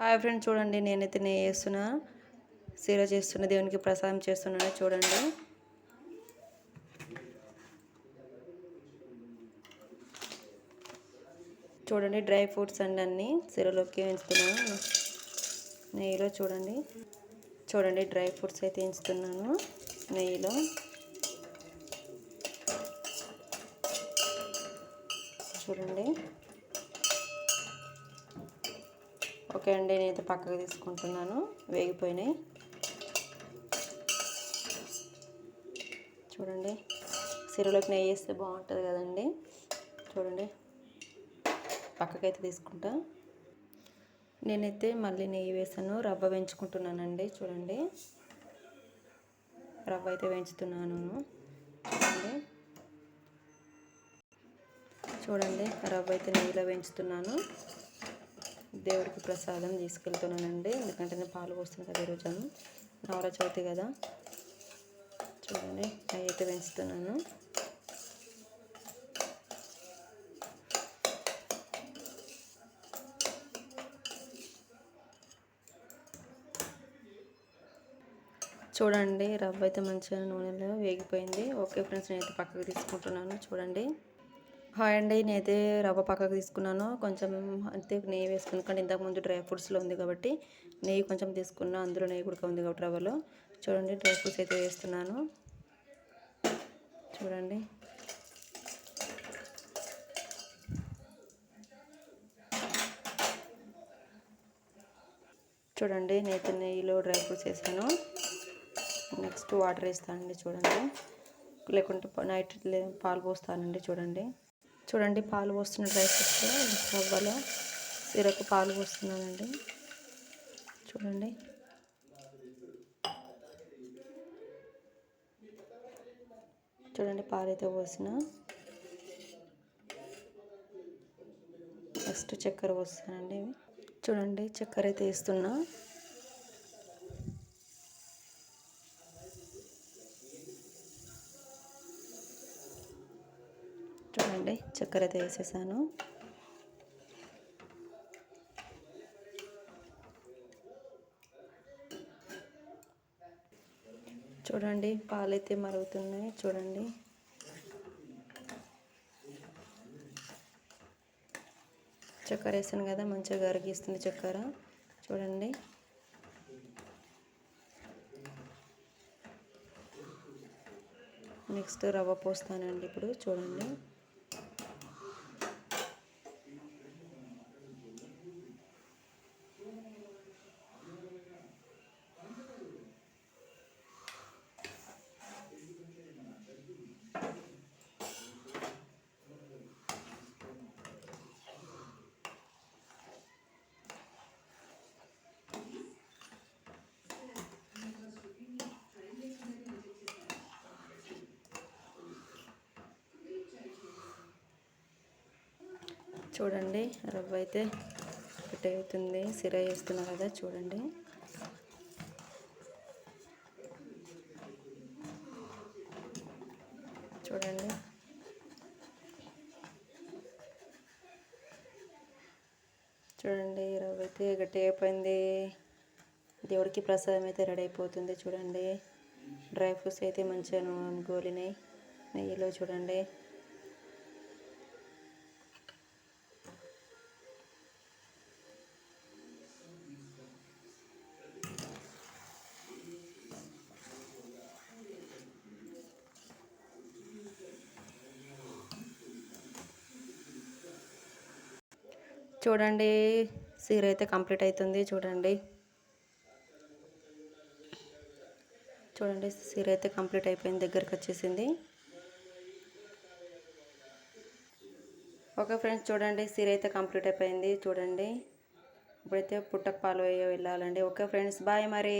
Hi friends చూడండి నేనైతే నెయ్యి వేస్తున్నా సీర చేస్తున్న దేవునికి ప్రసాదం చేస్తున్నాను చూడండి. చూడండి డ్రై ఫ్రూట్స్ అండి అన్నీ సీరలోకి వేస్తున్నాను. నెయ్యిలో చూడండి. చూడండి డ్రై ఫ్రూట్స్ అయితే వేస్తున్నాను నెయ్యిలో. చూడండి. ఓకే అండి నేనైతే పక్కకు తీసుకుంటున్నాను. వేగిపోయినాయి. చూడండి సిరలోకి నెయ్యి వేస్తే బాగుంటుంది కదండి. చూడండి పక్కకైతే తీసుకుంటా. నేనైతే మళ్ళీ నెయ్యి వేసాను రవ్వ వేయించుకుంటున్నానండి. చూడండి రవ్వ అయితే వేయించుతున్నాను. చూడండి. చూడండి రవ్వ అయితే నెయ్యిలో వేయించుతున్నాను. దేవుడికి ప్రసాదం తీసుకెళ్తున్నానండి. ఎందుకంటే నేను పాలు పోస్తుంది కదా ఈరోజు. నవర చవితి కదా. చూడండి అయితే పెంచుతున్నాను చూడండి రవ్వ అయితే మంచిగా నూనెలో వేగిపోయింది. ఓకే ఫ్రెండ్స్ నేనైతే పక్కకు తీసుకుంటున్నాను. చూడండి. హాయ్ అండి. నేనైతే రవ్వ పక్కకు తీసుకున్నాను. కొంచెం అంతే నెయ్యి వేసుకుని కానీ ఇంతకుముందు డ్రై ఫ్రూట్స్లో ఉంది కాబట్టి నెయ్యి కొంచెం తీసుకున్నా. అందులో నెయ్యి కూడా ఉంది కాబట్టి రవ్వలో. చూడండి డ్రై ఫ్రూట్స్ అయితే వేస్తున్నాను. చూడండి. చూడండి నేతి నెయ్యిలో డ్రై ఫ్రూట్స్ వేసాను. నెక్స్ట్ వాటర్ వేస్తానండి. చూడండి. లేకుంటే నైట్ పాలు పోస్తానండి. చూడండి. చూడండి పాలు పోస్తున్న డ్రై ఫ్రూట్స్ రవ్వలో సిరకు పాలు పోస్తున్నానండి. చూడండి. చూడండి పాలైతే పోసిన. నెక్స్ట్ చక్కెర పోస్తానండి చూడండి చక్కెర అయితే వేస్తున్నా. చూడండి చక్కెర అయితే వేసేసాను చూడండి పాలైతే మరుగుతున్నాయి చూడండి. చక్కెర వేసాను కదా మంచిగా అరిగిస్తుంది చక్కెర. చూడండి. నెక్స్ట్ రవ్వ పోస్తానండి ఇప్పుడు చూడండి. చూడండి రవ్వ అయితే ఒకటి అవుతుంది సిర వేస్తున్నా కదా చూడండి. చూడండి. చూడండి రవ్వ అయితే గట్టి అయిపోయింది. దేవుడికి ప్రసాదం అయితే రెడీ అయిపోతుంది చూడండి. డ్రై ఫ్రూట్స్ అయితే మంచిగా గోలినాయి. నెయ్యిలో చూడండి. చూడండి సీర అయితే కంప్లీట్ అవుతుంది చూడండి. చూడండి సీర అయితే కంప్లీట్ అయిపోయింది దగ్గరికి వచ్చేసింది. ఓకే ఫ్రెండ్స్ చూడండి సీర అయితే కంప్లీట్ అయిపోయింది చూడండి. ఇప్పుడైతే పుట్టకపాలు వెళ్ళాలండి. ఓకే ఫ్రెండ్స్ బాయ్ మరి.